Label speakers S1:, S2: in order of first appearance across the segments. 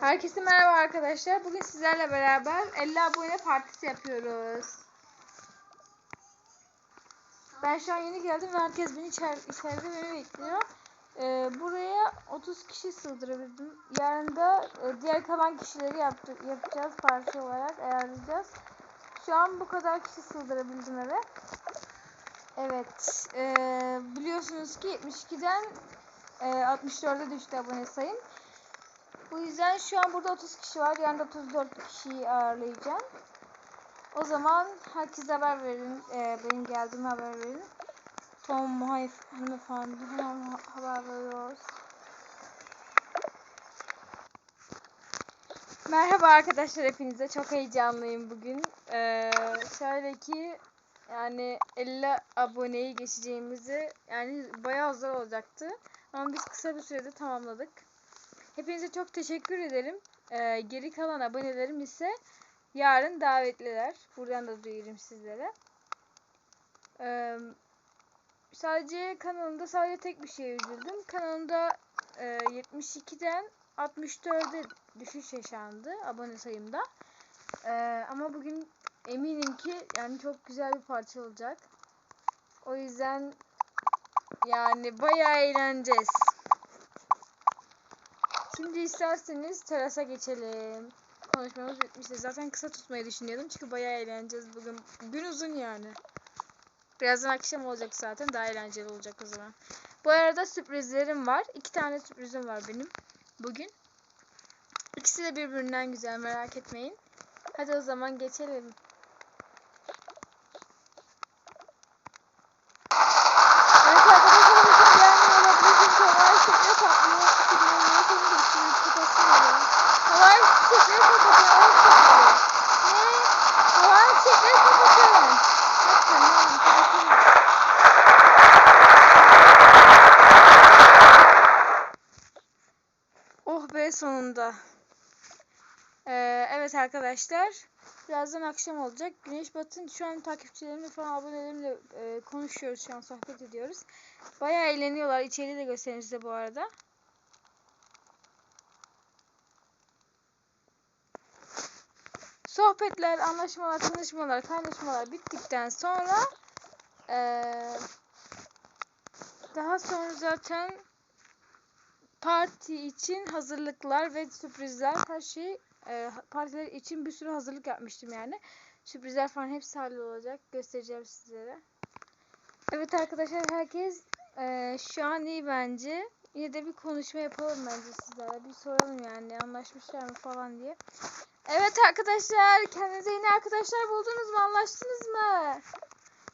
S1: Herkese merhaba arkadaşlar. Bugün sizlerle beraber 50 abone partisi yapıyoruz. Ben şu an yeni geldim ve herkes beni içer içeride beni bekliyor. Ee, buraya 30 kişi sığdırabildim. Yarın da e, diğer kalan kişileri yaptı, yapacağız parti olarak ayarlayacağız. Şu an bu kadar kişi sığdırabildim eve. Evet. e, biliyorsunuz ki 72'den e, 64'e düştü abone sayım. Bu yüzden şu an burada 30 kişi var. Yani 34 kişiyi ağırlayacağım. O zaman herkese haber verin. Ee, benim geldiğimi haber verin. Tom Muhayf hanımefendi hemen ha- haber veriyoruz. Merhaba arkadaşlar hepinize. Çok heyecanlıyım bugün. Ee, şöyle ki yani 50 aboneyi geçeceğimizi yani bayağı zor olacaktı. Ama biz kısa bir sürede tamamladık. Hepinize çok teşekkür ederim. Ee, geri kalan abonelerim ise yarın davetliler. Buradan da duyurayım sizlere. Ee, sadece kanalımda sadece tek bir şeye üzüldüm. Kanalımda e, 72'den 64'e düşüş yaşandı abone sayımda. Ee, ama bugün eminim ki yani çok güzel bir parça olacak. O yüzden yani bayağı eğleneceğiz. Şimdi isterseniz terasa geçelim. Konuşmamız bitmişti. Zaten kısa tutmayı düşünüyordum çünkü bayağı eğleneceğiz bugün. Gün uzun yani. Birazdan akşam olacak zaten. Daha eğlenceli olacak o zaman. Bu arada sürprizlerim var. İki tane sürprizim var benim bugün. İkisi de birbirinden güzel merak etmeyin. Hadi o zaman geçelim. Sonunda. Ee, evet arkadaşlar. Birazdan akşam olacak. Güneş batın. Şu an takipçilerimle falan abonelerimle e, konuşuyoruz. Şu an sohbet ediyoruz. Bayağı eğleniyorlar. İçeriği de göstereyim size bu arada. Sohbetler, anlaşmalar, tanışmalar, kaynaşmalar bittikten sonra eee, daha sonra zaten parti için hazırlıklar ve sürprizler her şey e, partiler için bir sürü hazırlık yapmıştım yani. Sürprizler falan hepsi hallolacak. Göstereceğim sizlere. Evet arkadaşlar herkes e, şu an iyi bence. Yine de bir konuşma yapalım bence sizlerle. Bir soralım yani anlaşmışlar mı falan diye. Evet arkadaşlar kendinize yeni arkadaşlar buldunuz mu? Anlaştınız mı?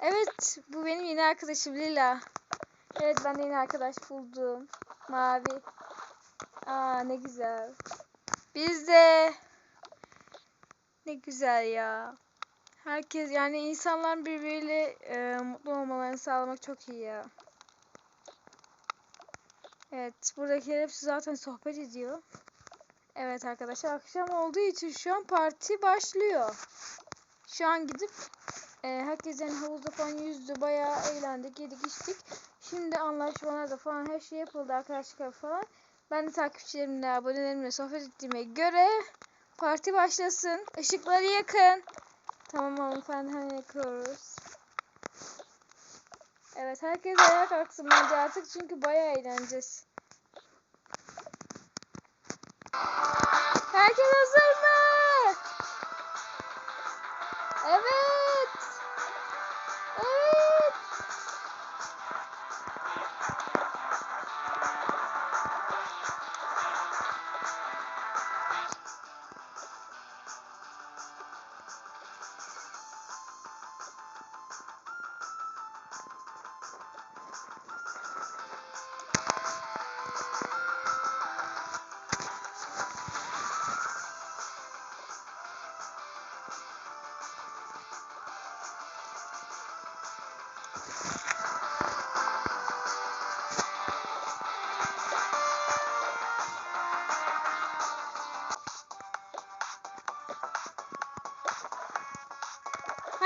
S1: Evet bu benim yeni arkadaşım Lila. Evet ben de yeni arkadaş buldum. Mavi. Aa ne güzel. Biz de. Ne güzel ya. Herkes yani insanlar birbiriyle e, mutlu olmalarını sağlamak çok iyi ya. Evet buradakiler hepsi zaten sohbet ediyor. Evet arkadaşlar akşam olduğu için şu an parti başlıyor. Şu an gidip e, herkes yani havuzda falan yüzdü. Bayağı eğlendik, yedik, içtik. Şimdi anlaşmalar da falan her şey yapıldı arkadaşlar falan. Ben de takipçilerimle, abonelerimle sohbet ettiğime göre parti başlasın. Işıkları yakın. Tamam hanımefendi hemen yakıyoruz. Evet herkes ayağa kalksın bence artık çünkü bayağı eğleneceğiz. Herkes hazır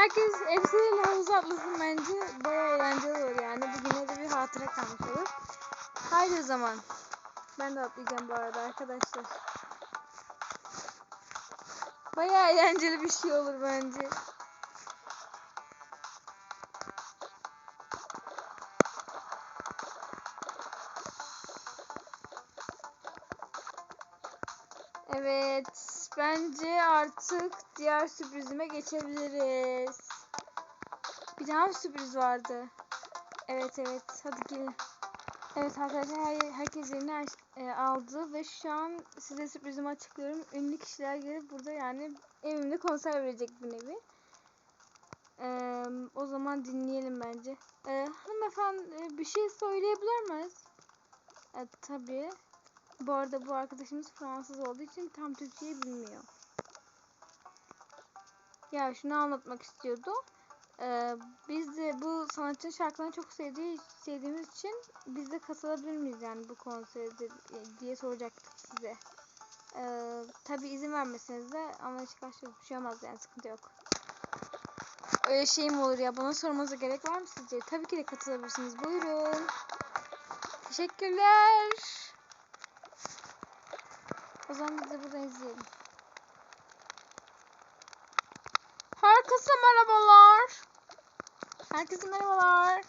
S1: herkes hepsinin havuza atlasın bence. Baya eğlenceli olur yani. Bugüne de bir hatıra kalmış olur. Haydi o zaman. Ben de atlayacağım bu arada arkadaşlar. Baya eğlenceli bir şey olur bence. Evet, bence artık diğer sürprizime geçebiliriz. Bir daha mı sürpriz vardı? Evet evet, hadi gelin. Evet arkadaşlar her, herkes yerini e, aldı ve şu an size sürprizimi açıklıyorum. Ünlü kişiler gelip burada yani evimde konser verecek bir nevi. Ee, o zaman dinleyelim bence. Ee, hanımefendi e, bir şey söyleyebilir miyiz? E, tabii. Bu arada bu arkadaşımız Fransız olduğu için tam Türkçeyi bilmiyor. Ya şunu anlatmak istiyordu. Ee, biz de bu sanatçının şarkılarını çok sevdiği, sevdiğimiz için biz de katılabilir miyiz yani bu konsere de- diye soracaktık size. Ee, tabii izin vermeseniz de anlayış karşı bir şey yani sıkıntı yok. Öyle şey mi olur ya? Bana sormanıza gerek var mı sizce? Tabii ki de katılabilirsiniz. Buyurun. Teşekkürler. O zaman biz de buradan izleyelim. Herkese merhabalar. Herkese merhabalar.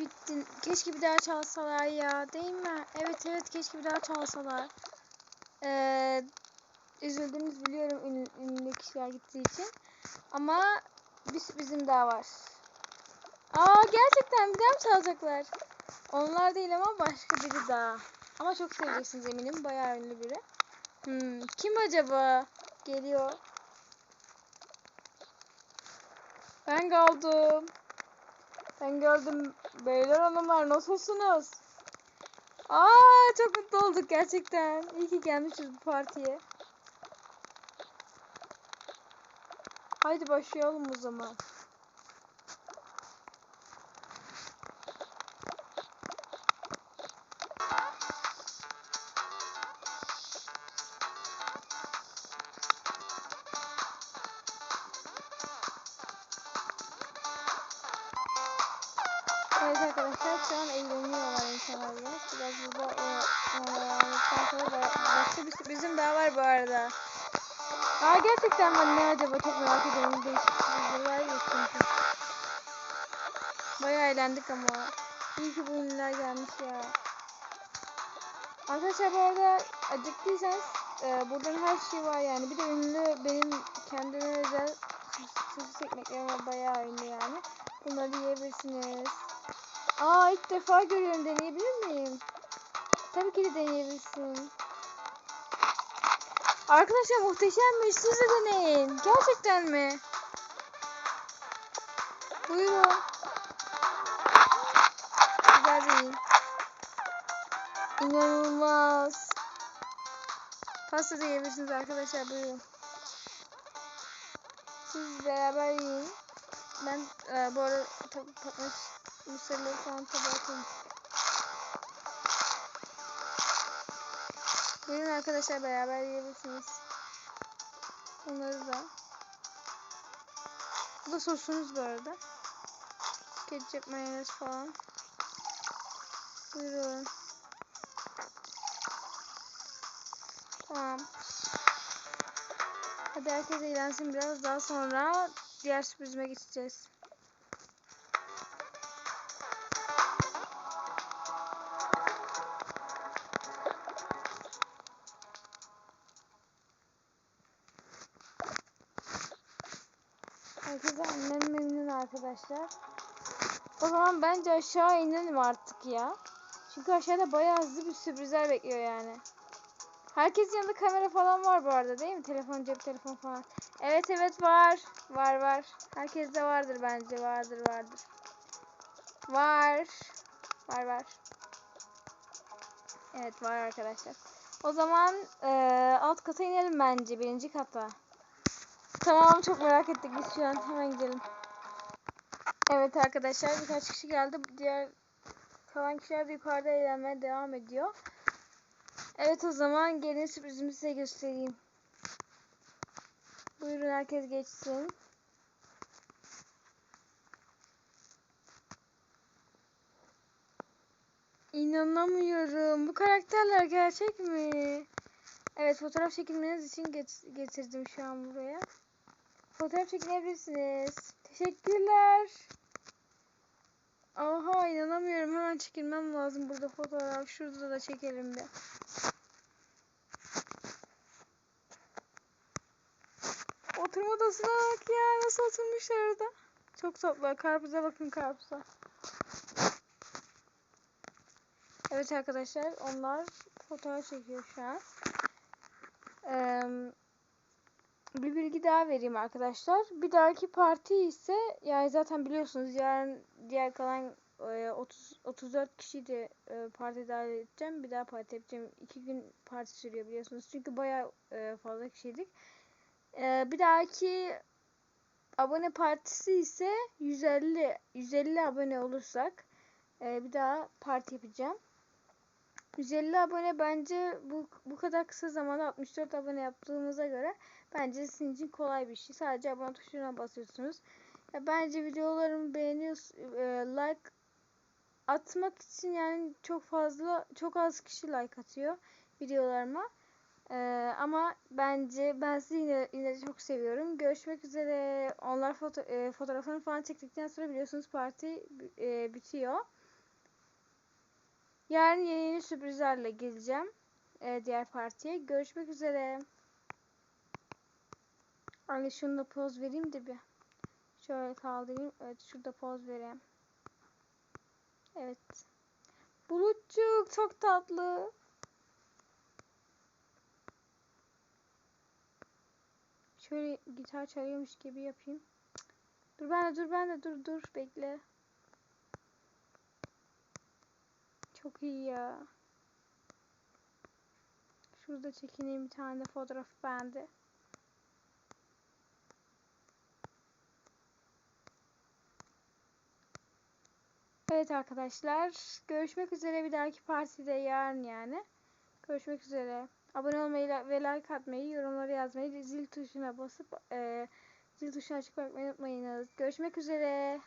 S1: Bittin. Keşke bir daha çalsalar ya. Değil mi? Evet evet keşke bir daha çalsalar. Ee, üzüldüğünüz biliyorum ünlü, ünlü kişiler gittiği için. Ama bir sürprizim daha var. Aa gerçekten bir daha mı çalacaklar? Onlar değil ama başka biri daha. Ama çok seveceksiniz eminim. Bayağı ünlü biri. Hmm, kim acaba? Geliyor. Ben kaldım. Ben gördüm. Beyler hanımlar nasılsınız? Aa çok mutlu olduk gerçekten. İyi ki gelmişiz bu partiye. Haydi başlayalım o zaman. Evet arkadaşlar şu an eğleniyorlar insanlar biraz. Biraz burada e, oynayalım. sonra da başka bir sürprizim daha var bu arada. Aa gerçekten ben ne acaba çok merak ediyorum. Değişik sürprizler var ya çünkü. Bayağı eğlendik ama. İyi ki bu ünlüler gelmiş ya. Arkadaşlar bu arada acıktıysanız e, buradan her şey var yani. Bir de ünlü benim kendime özel sosis ekmeklerim var bayağı ünlü yani. Bunları yiyebilirsiniz. Aa ilk defa görüyorum. Deneyebilir miyim? Tabii ki de deneyebilirsin. Arkadaşlar muhteşemmiş. Siz de deneyin. Gerçekten mi? Buyurun. Güzel değil. İnanılmaz. Pasta da arkadaşlar. Buyurun. Siz beraber yiyin. Ben e, bu arada patlamış mısırları falan tabağa. Buyurun arkadaşlar beraber yiyebilirsiniz. Onları da. Bu da sosunuz bu arada. Ketçap, mayonez falan. Buyurun. Tamam. Hadi herkes eğlensin biraz. Daha sonra diğer sürprizime geçeceğiz. Herkese annem memnun arkadaşlar. O zaman bence aşağı inelim artık ya. Çünkü aşağıda bayağı hızlı bir sürprizler bekliyor yani. Herkesin yanında kamera falan var bu arada değil mi? Telefon, cep telefon falan. Evet evet var. Var var. Herkeste vardır bence. Vardır vardır. Var. Var var. Evet var arkadaşlar. O zaman eee, alt kata inelim bence. Birinci kata. Tamam çok merak ettik biz şu an. Hemen gidelim. Evet arkadaşlar birkaç kişi geldi. Diğer kalan kişiler de yukarıda eğlenmeye devam ediyor. Evet o zaman gelin sürprizimi size göstereyim. Buyurun herkes geçsin. İnanamıyorum. Bu karakterler gerçek mi? Evet fotoğraf çekilmeniz için get- getirdim şu an buraya. Fotoğraf çekinebilirsiniz. Teşekkürler. Aha inanamıyorum. Hemen çekilmem lazım burada fotoğraf. Şurada da çekelim bir. Oturma odasına bak ya. Nasıl oturmuşlar orada. Çok tatlı. Karpuza bakın karpuza. Evet arkadaşlar onlar fotoğraf çekiyor şu an. Eee, bir bilgi daha vereyim arkadaşlar. Bir dahaki parti ise yani zaten biliyorsunuz yarın diğer kalan e, 30 34 kişiyi de e, parti dahil edeceğim. Bir daha parti yapacağım. İki gün parti sürüyor biliyorsunuz. Çünkü bayağı e, fazla kişiydik. E, bir dahaki abone partisi ise 150 150 abone olursak e, bir daha parti yapacağım. 150 abone bence bu bu kadar kısa zamanda 64 abone yaptığımıza göre bence sizin için kolay bir şey. Sadece abone tuşuna basıyorsunuz. Ya bence videolarımı beğeniyorsunuz, like atmak için yani çok fazla çok az kişi like atıyor videolarıma. E, ama bence ben sizi yine, yine çok seviyorum. Görüşmek üzere. Onlar foto, e, fotoğrafını falan çektikten sonra biliyorsunuz parti e, bitiyor. Yarın yeni yeni sürprizlerle geleceğim. e, diğer partiye. Görüşmek üzere. Anne şunu da poz vereyim de bir. Şöyle kaldırayım. Evet şurada poz vereyim. Evet. Bulutçuk çok tatlı. Şöyle gitar çalıyormuş gibi yapayım. Dur ben de dur ben de dur dur bekle. Çok iyi ya. Şurada çekineyim bir tane de fotoğraf bende. Evet arkadaşlar. Görüşmek üzere bir dahaki partide yarın yani. Görüşmek üzere. Abone olmayı ve like atmayı, yorumları yazmayı, zil tuşuna basıp e, zil tuşuna açık bırakmayı unutmayınız. Görüşmek üzere.